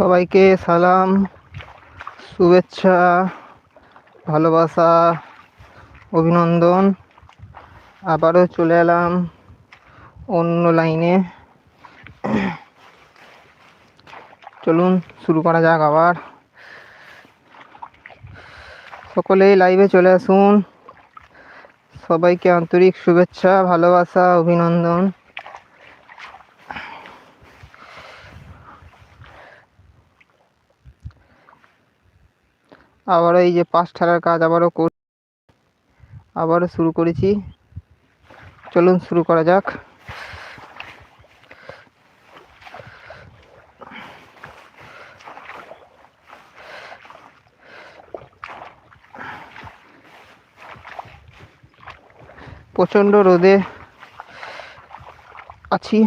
সবাইকে সালাম, শুভেচ্ছা, ভালোবাসা, অভিনন্দন। আবারও চলে এলাম অন্য লাইনে। চলুন, শুরু করা যাক আবার। সকলেই লাইভে চলে আসুন। সবাইকে আন্তরিক শুভেচ্ছা, ভালোবাসা, অভিনন্দন। আবারও এই যে পাঁচ ঠালার কাজ আবারও কর আবারও শুরু করেছি। চলুন শুরু করা যাক। প্রচণ্ড রোদে আছি।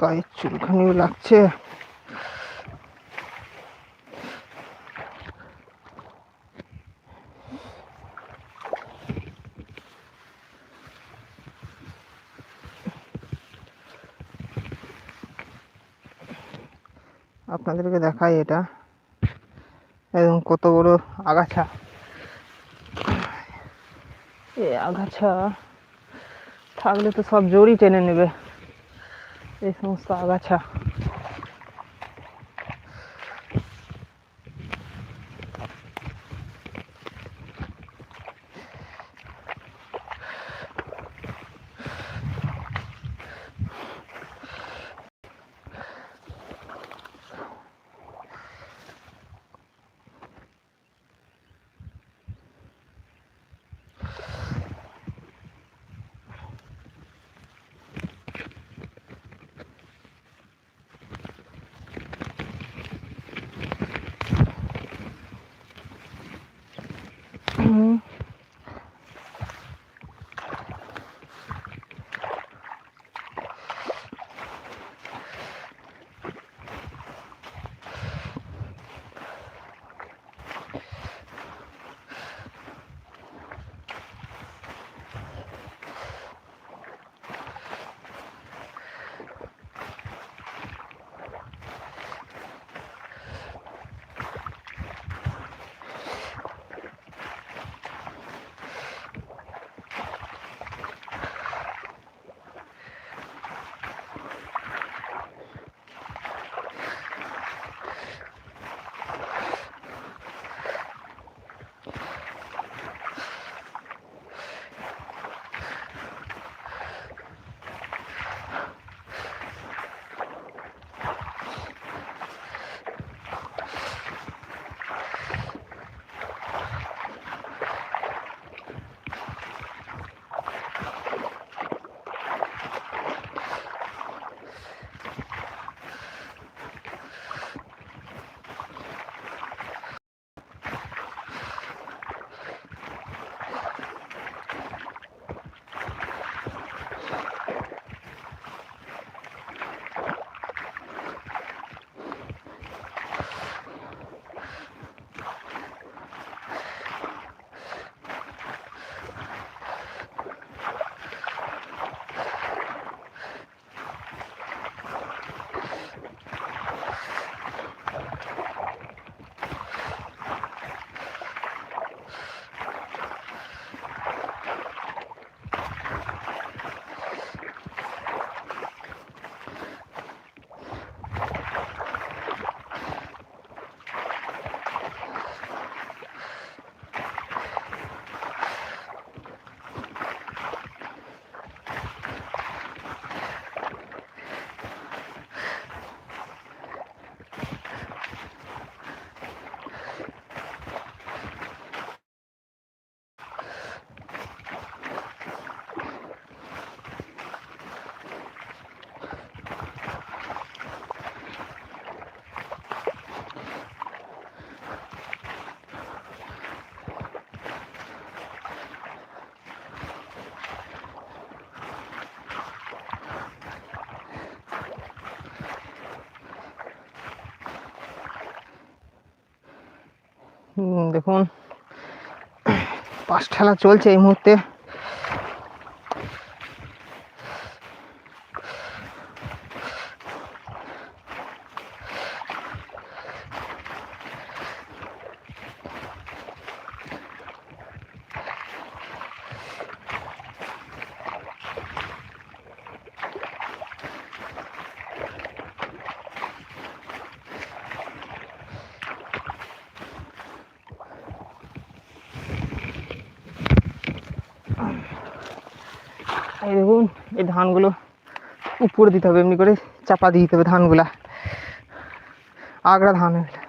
গায়ের চুলখানিও লাগছে। আপনাদেরকে দেখাই এটা। একদম কত বড় আগাছা। এ আগাছা থাকলে তো সব জোরই টেনে নেবে। এই সমস্ত আগাছা উম, দেখুন পাশ ঠেলা চলছে এই মুহূর্তে। এই দেখুন, এই ধানগুলো উপরে দিতে হবে, এমনি করে চাপা দিয়ে দিতে হবে ধানগুলা আগড়া ধান এগুলা।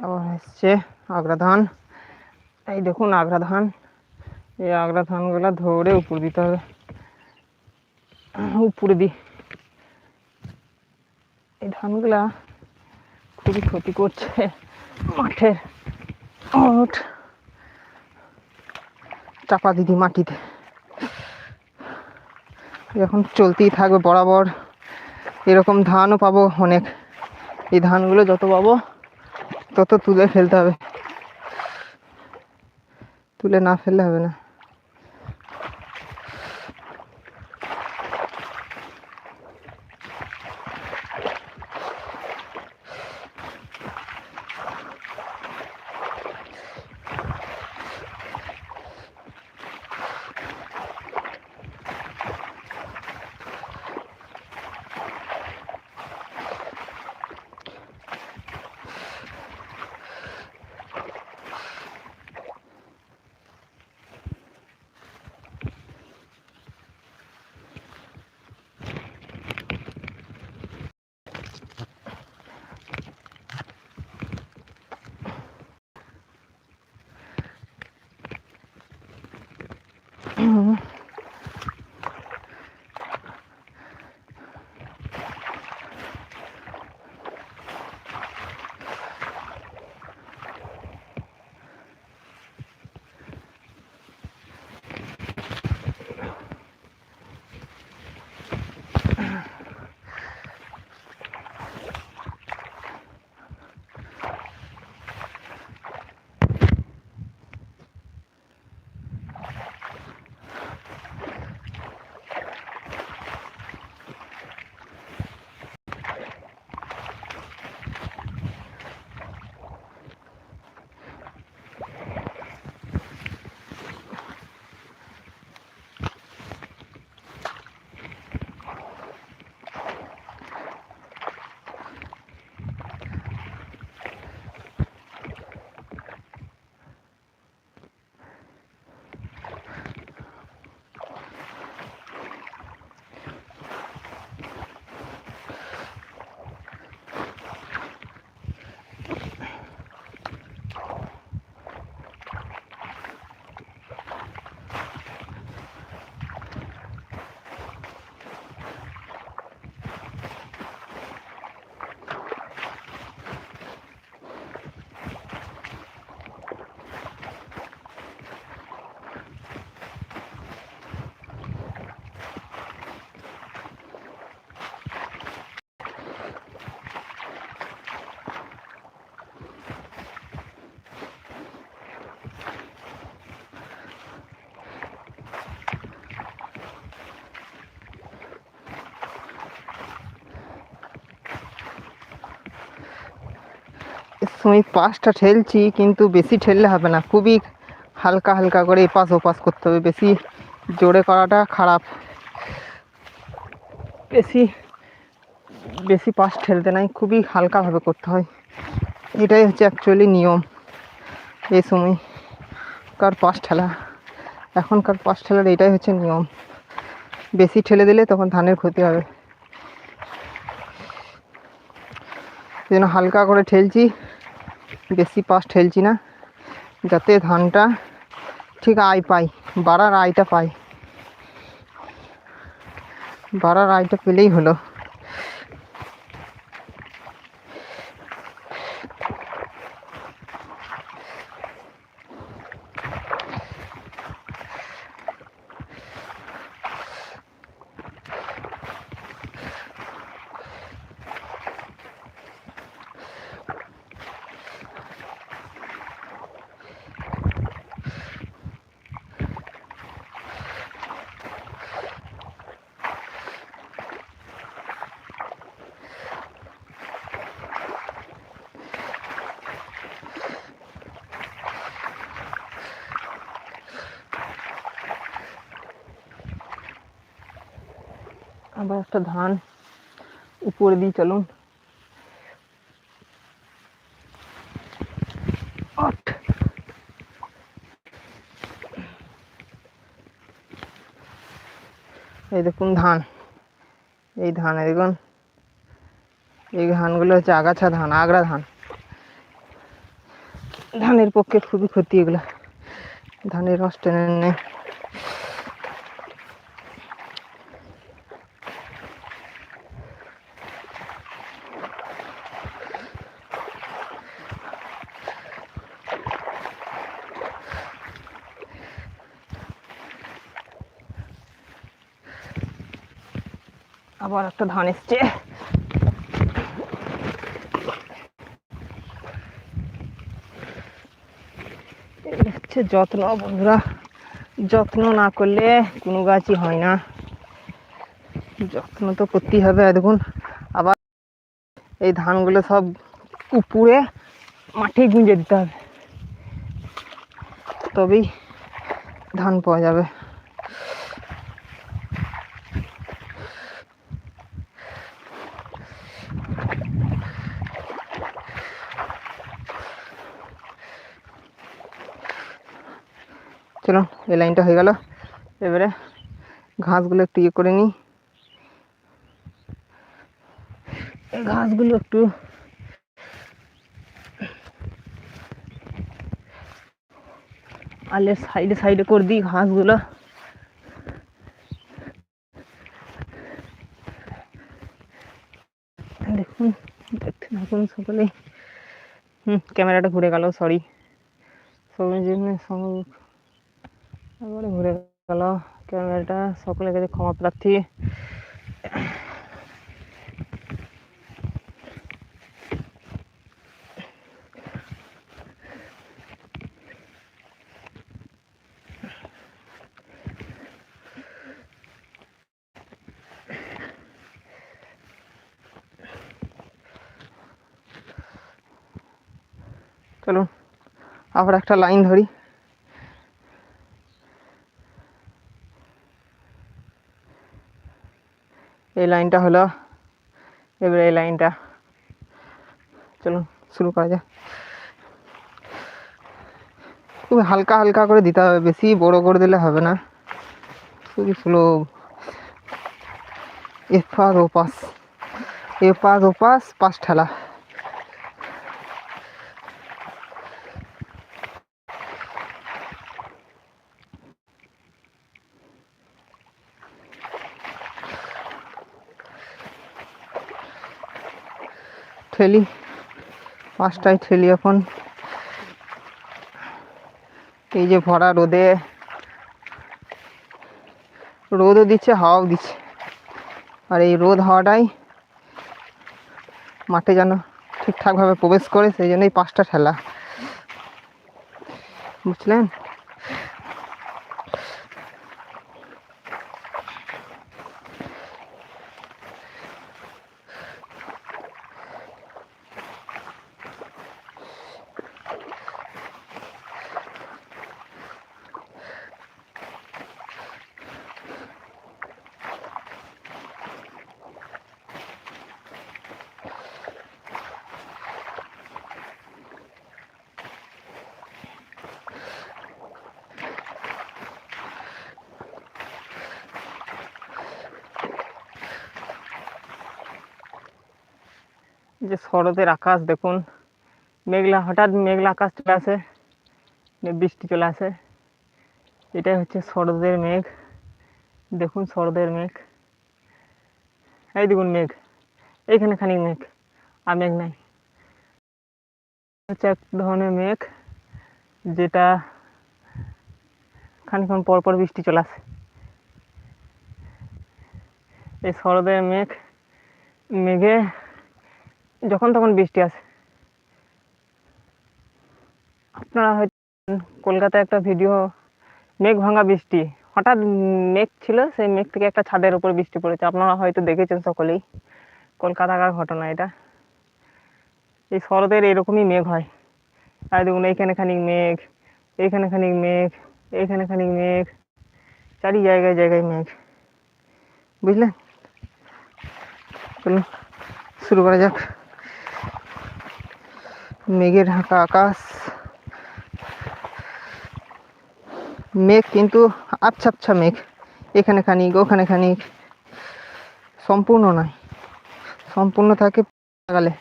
আবার এসছে আগড়া ধান এই দেখুন আগড়া ধান এই আগড়া ধানগুলা ধরে উপর দিতে হবে। উপরে দি। এই ধানগুলা খুবই ক্ষতি করছে মাঠের। চাপা দিদি মাটিতে। এখন চলতেই থাকবে বরাবর। এরকম ধানও পাবো অনেক। এই ধানগুলো যত পাবো তত তুলে ফেলতে হবে। তুলে না ফেললে হবে না। সময় পাশটা ঠেলছি, কিন্তু বেশি ঠেললে হবে না। খুবই হালকা হালকা করে এপাশ ওপাশ করতে হবে। বেশি জোরে করাটা খারাপ। বেশি বেশি পাশ ঠেলতে নাই, খুবই হালকাভাবে করতে হয়। এটাই হচ্ছে অ্যাকচুয়ালি নিয়ম এই সময়কার পাশ ঠেলা, এখনকার পাশ ঠেলার এটাই হচ্ছে নিয়ম। বেশি ঠেলে দিলে তখন ধানের ক্ষতি হবে। জন্য হালকা করে ঠেলছি বেশি পাশ ঠেলছি না। যাতে ধানটা ঠিক আয় পাই বাড়ার আয়টা পাই বাড়ার আয়টা পেলেই হলো। আবার একটা ধান উপরে দিয়ে চলুন। এই দেখুন ধান। এই ধান দেখুন। এই ধানগুলো হচ্ছে আগাছা ধান আগড়া ধান। ধানের পক্ষে খুবই ক্ষতি এগুলো। ধানের রস টেনে নেয় আবার একটা ধান এসছে হচ্ছে যত্ন, বন্ধুরা। যত্ন না করলে কোনো গাছই হয় না। যত্ন তো করতেই হবে দেখুন, আবার এই ধানগুলো সব উপরে মাঠে গুঁজে দিতে হবে। তবেই ধান পাওয়া যাবে। চলো এই লাইনটা হয়ে গেল। এবারে ঘাসগুলো একটু ইয়ে করে নিই। ঘাসগুলো একটু আলের সাইডে সাইডে করে দিই ঘাসগুলো। দেখুন, দেখতে থাকুন সকলে হুম, ক্যামেরাটা ঘুরে গেল সরি সবার জন্য একবারে ঘুরে গেল। ক্যামেরাটা সকলের কাছে ক্ষমা প্রার্থী। চলুন আবার একটা লাইন ধরি। লাইনটা হলো, এবারে এই লাইনটা। চলুন, শুরু করা যাক। খুব হালকা হালকা করে দিতে হবে, বেশি বড় করে দিলে হবে না। খুবই স্লো এপাশ ওপাশ এপাশ ওপাশ, পাঁচ ঠেলা। ঠেলি পাঁচটায় ঠেলি এখন। এই যে ভরা রোদে। রোদও দিচ্ছে, হাওয়াও দিচ্ছে। আর এই রোদ হাওয়াটাই মাঠে যেন ঠিকঠাকভাবে প্রবেশ করে, সেই জন্যই পাঁচটা ঠেলা। বুঝলেন? যে শরতের আকাশ দেখুন, মেঘলা, হঠাৎ মেঘলা আকাশ চলে আসে বৃষ্টি চলে আসে। এটাই হচ্ছে শরতের মেঘ। দেখুন শরতের মেঘ। এই দেখুন মেঘ। এইখানে খানিক মেঘ। আর মেঘ নাই। হচ্ছে এক ধরনের মেঘ, যেটা খানিক্ষণ পর পর বৃষ্টি চলে আসে। এই শরতের মেঘ, মেঘে যখন তখন বৃষ্টি আসে। আপনারা হয়তো কলকাতায় একটা ভিডিও, মেঘ ভাঙা বৃষ্টি, হঠাৎ মেঘ ছিল, সেই মেঘ থেকে একটা ছাদের উপর বৃষ্টি পড়েছে। আপনারা হয়তো দেখেছেন সকলেই কলকাতাকার ঘটনা এটা। এই শরতের এরকমই মেঘ হয়। আর দেখুন, এইখানে খানিক মেঘ, এইখানে খানিক মেঘ, এইখানে খানিক মেঘ, চারি জায়গায় জায়গায় মেঘ। বুঝলেন? শুরু করা যাক। মেঘে ঢাকা আকাশ। মেঘ কিন্তু আচ্ছা মেঘ। এখানে খানিক, ওখানে খানিক। সম্পূর্ণ নয়। সম্পূর্ণ থাকে লাগালে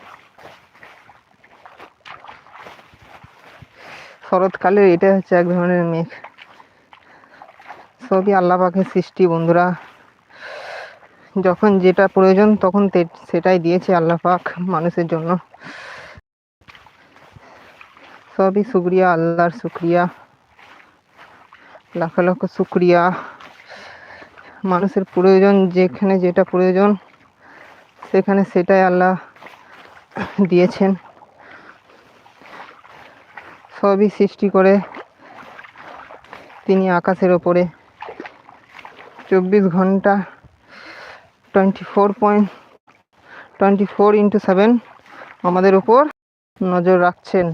শরৎকালে এটা হচ্ছে এক ধরনের মেঘ। সবই আল্লাহ পাকের সৃষ্টি বন্ধুরা। যখন যেটা প্রয়োজন তখন সেটাই দিয়েছে আল্লাহ পাক মানুষের জন্য। সবই শুক্রিয়া, আল্লাহর শুক্রিয়া, লাখ লাখ শুক্রিয়া। মানুষের প্রয়োজন, যেখানে যেটা প্রয়োজন, সেখানে সেটাই আল্লাহ দিয়েছেন। সবই সৃষ্টি করে তিনি আকাশের ওপরে। চব্বিশ ঘণ্টা twenty four point twenty four into seven আমাদের উপর নজর রাখছেন।